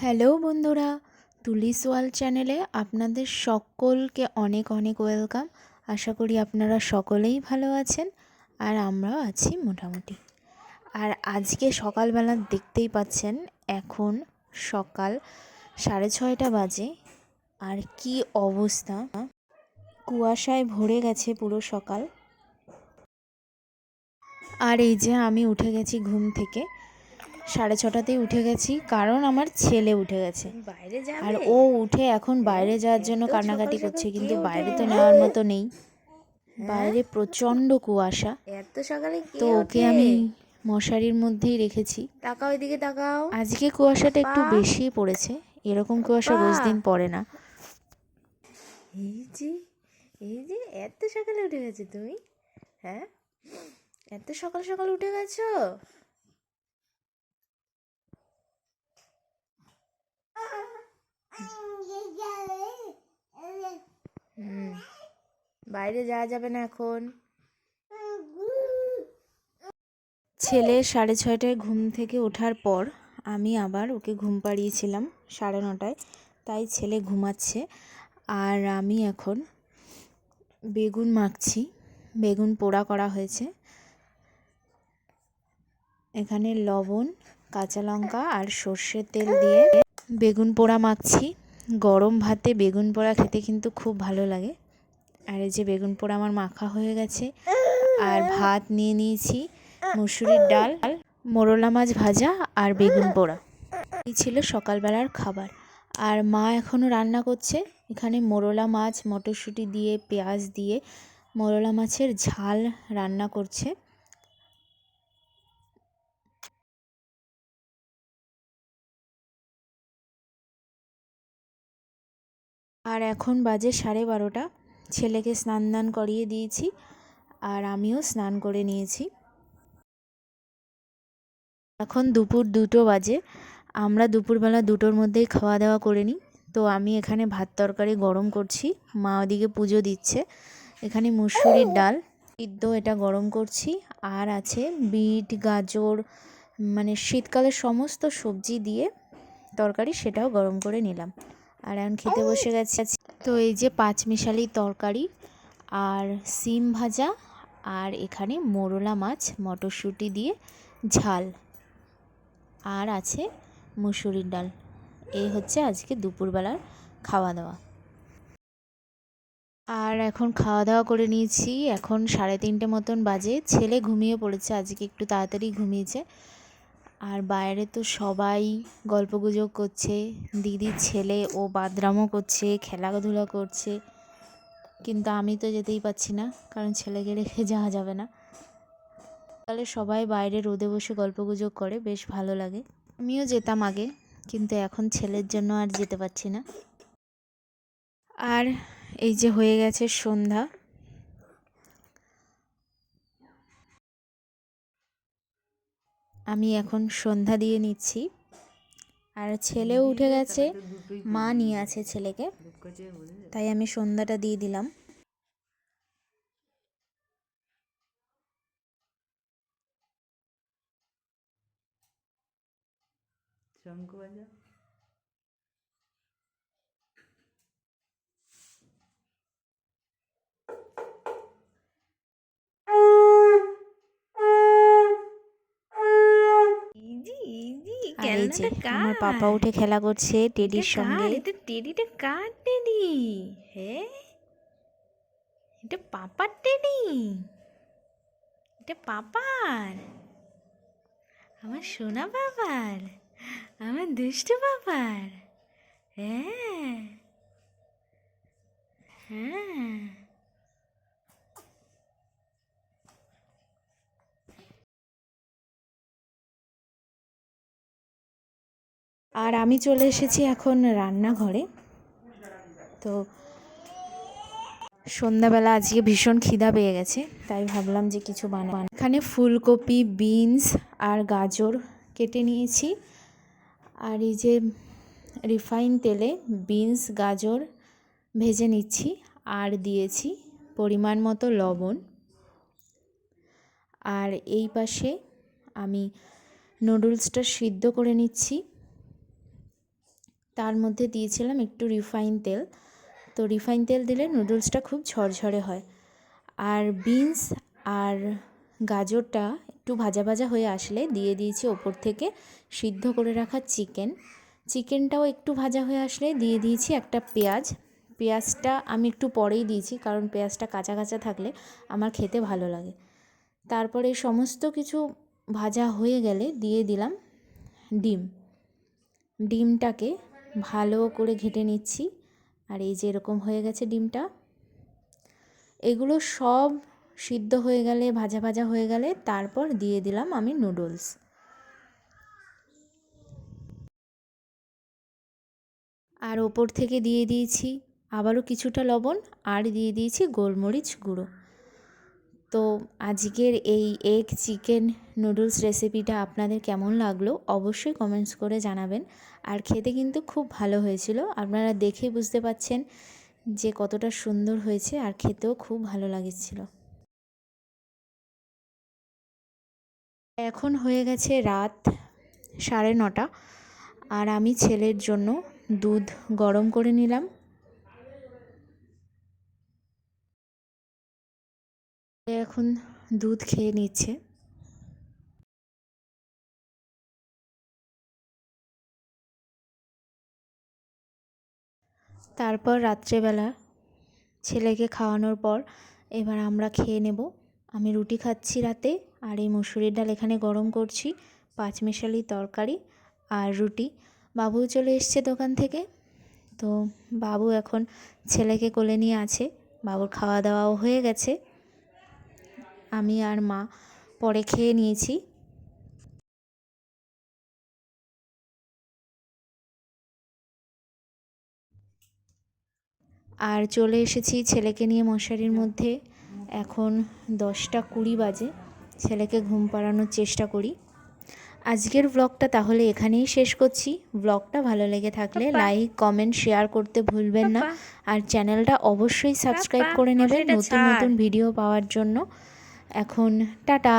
Hello বন্ধুরা, তুলিস ওয়াল চ্যানেলে আপনাদের সকলকে অনেক অনেক ওয়েলকাম। আশা করি আপনারা সকলেই ভালো আছেন আর আমরাও আছি মোটামুটি। আর আজকে সকালবেলা দেখতেই পাচ্ছেন, এখন সকাল সাড়ে ছয়টা বাজে। আর কি অবস্থা? কুয়াশায় ভরে গেছে পুরো সকাল। আর এই যে আমি উঠে গেছি ঘুম থেকে। সাড়ে ছটাতেই উঠে গেছি কারণ আমার ছেলে উঠে গেছে। বাইরে আর ও উঠে এখন বাইরে যাওয়ার জন্য কান্নাকাটি করছে কিন্তু বাইরে তো? নেওয়ার মতো নেই। হ্যাঁ? বাইরে প্রচণ্ড কুয়াশা। এত সকালে তো ওকে আমি মশারির মধ্যেই রেখেছি। তাকাও এদিকে তাকাও। আজকে কুয়াশাটা একটু। বেশি পড়েছে এরকম কুয়াশা রোজ দিন পড়ে না। এই যে এই যে এত সকালে উঠে গেছো তুমি হ্যাঁ? এত সকাল সকাল উঠে গেছো? বাইরে যাওয়া যাবে না এখন। ছেলে সাড়ে ছয়টায় ঘুম থেকে ওঠার পর আমি আবার ওকে ঘুম পাড়িয়েছিলাম সাড়ে নটায়। তাই ছেলে ঘুমাচ্ছে। আর আমি এখন বেগুন মাখছি। বেগুন পোড়া করা হয়েছে। এখানে লবণ, কাঁচা লঙ্কা আর সর্ষের তেল দিয়ে বেগুন পোড়া মাখছি। গরম ভাতে বেগুন পোড়া খেতে কিন্তু খুব ভালো লাগে। আর এই যে বেগুন পোড়া আমার মাখা হয়ে গেছে। আর ভাত নিয়ে নিয়েছি মুসুরির ডাল, মোরলা মাছ ভাজা আর বেগুন পোড়া। এই ছিল সকালবেলার খাবার। আর মা এখনও রান্না করছে। এখানে মোরলা মাছ, মটরশুঁটি দিয়ে, পেঁয়াজ দিয়ে মোরলা মাছের ঝাল রান্না করছে। আর এখন বাজে সাড়ে বারোটা। ছেলেকে স্নান দান করিয়ে দিয়েছি আর আমিও স্নান করে নিয়েছি। এখন দুপুর দুটো বাজে। আমরা দুপুরবেলা দুটোর মধ্যেই খাওয়া দাওয়া করে নিই। তো আমি এখানে ভাত তরকারি গরম করছি। মা ওদিকে পুজো দিচ্ছে। এখানে মুসুরির ডাল, সিদ্ধ এটা গরম করছি। আর আছে বিট, গাজর মানে শীতকালের সমস্ত সবজি দিয়ে তরকারি সেটাও গরম করে নিলাম। আর এখন খেতে বসে গেছে। তো এই যে পাঁচমিশালি তরকারি আর সিম ভাজা আর এখানে মোরলা মাছ মটরশুঁটি দিয়ে ঝাল। আর আছে মুসুরির ডাল। এই হচ্ছে আজকে দুপুরবেলার খাওয়া দাওয়া আর এখন খাওয়া দাওয়া করে নিয়েছি। এখন সাড়ে তিনটে মতন বাজে। ছেলে ঘুমিয়ে পড়েছে। আজকে একটু তাড়াতাড়ি ঘুমিয়েছে। আর বাইরে তো সবাই গল্পগুজব করছে, দিদির ছেলে ও বাদরামও করছে, খেলাধুলা করছে। কিন্তু আমি তো যেতেই পাচ্ছি না, কারণ ছেলেকে রেখে যাওয়া যাবে না। তাহলে সবাই বাইরে রোদে বসে গল্পগুজব করে, বেশ ভালো লাগে। আমিও যেতাম আগে, কিন্তু এখন ছেলের জন্য আর যেতে পারছি না। আর এই যে হয়ে গেছে সন্ধ্যা আমি এখন সন্ধ্যা দিয়ে নিচ্ছি। আর ছেলেও উঠে গেছে। মা নিয়ে আছে ছেলেকে। তাই আমি সন্ধ্যাটা দিয়ে দিলাম। শঙ্কু বাজা। আর এই যে আমার পাপা উঠে খেলা করছে টেডির? সঙ্গে। এটা টেডিটা কার টেডি? হ্যাঁ এটা পাপার টেডি? এটা পাপার? আমার সোনা বাবার আমার দুষ্টু বাবার হ্যাঁ। হ্যাঁ। আর আমি চলে এসেছি এখন রান্নাঘরে। তো সন্ধ্যাবেলা আজকে ভীষণ খিদা পেয়ে গেছে, তাই ভাবলাম যে কিছু বানাবো এখানে ফুলকপি, বিনস আর গাজর কেটে নিয়েছি। আর এই যে রিফাইন তেলে বিনস, গাজর ভেজে নিচ্ছি আর দিয়েছি পরিমাণ মতো লবণ। আর এই পাশে আমি নুডলসটা সিদ্ধ করে নিচ্ছি। তার মধ্যে দিয়েছিলাম একটু রিফাইন তেল। তো রিফাইন তেল দিলে নুডলসটা খুব ঝরঝরে হয়। আর বিনস আর গাজরটা একটু ভাজা ভাজা হয়ে আসলে দিয়ে দিয়েছি ওপর থেকে সিদ্ধ করে রাখা চিকেন। চিকেনটাও একটু ভাজা হয়ে আসলে দিয়ে দিয়েছি একটা পেঁয়াজ। পেঁয়াজটা আমি একটু পরেই দিয়েছি কারণ পেঁয়াজটা কাঁচা কাঁচা থাকলে আমার খেতে ভালো লাগে। তারপরে সমস্ত কিছু ভাজা হয়ে গেলে দিয়ে দিলাম ডিম। ডিমটাকে ভালো করে ঘেটে নিচ্ছি। আর এই যে এরকম হয়ে গেছে ডিমটা। এগুলো সব সিদ্ধ হয়ে গেলে, ভাজা ভাজা হয়ে গেলে তারপর দিয়ে দিলাম আমি নুডলস। আর ওপর থেকে দিয়ে দিয়েছি আবারও কিছুটা লবণ আর দিয়ে দিয়েছি গোলমরিচ গুঁড়ো। তো আজকের এই এগ চিকেন নুডলস রেসিপিটা আপনাদের কেমন লাগল অবশ্যই কমেন্টস করে জানাবেন। আর খেতে কিন্তু খুব ভালো হয়েছিল। আপনারা দেখে বুঝতে পাচ্ছেন যে কতটা সুন্দর হয়েছে আর খেতেও খুব ভালো লাগছিল। এখন হয়ে গেছে রাত সাড়ে নটা আর আমি ছেলের জন্য দুধ গরম করে নিলাম। এখন দুধ খেয়ে নিচ্ছে। তারপর রাত্রেবেলা ছেলেকে খাওয়ানোর পর এবার আমরা খেয়ে নেব। আমি রুটি খাচ্ছি রাতে আর এই মুসুরির ডাল এখানে গরম করছি, পাঁচমিশালি তরকারি আর রুটি। বাবু চলে এসছে দোকান থেকে। তো বাবু এখন ছেলেকে কোলে নিয়ে আছে। বাবুর খাওয়া দাওয়াও হয়ে গেছে। আমি আর মা পরে খেয়ে নিয়েছি। আর চলে এসেছি ছেলেকে নিয়ে মশারির মধ্যে। এখন দশটা কুড়ি বাজে। ছেলেকে ঘুম পাড়ানোর চেষ্টা করি। আজকের ব্লগটা তাহলে এখানেই শেষ করছি। ব্লগটা ভালো লেগে থাকলে লাইক কমেন্ট শেয়ার করতে ভুলবেন না। আর চ্যানেলটা অবশ্যই সাবস্ক্রাইব করে নেবেন নতুন নতুন ভিডিও পাওয়ার জন্য। এখন টাটা।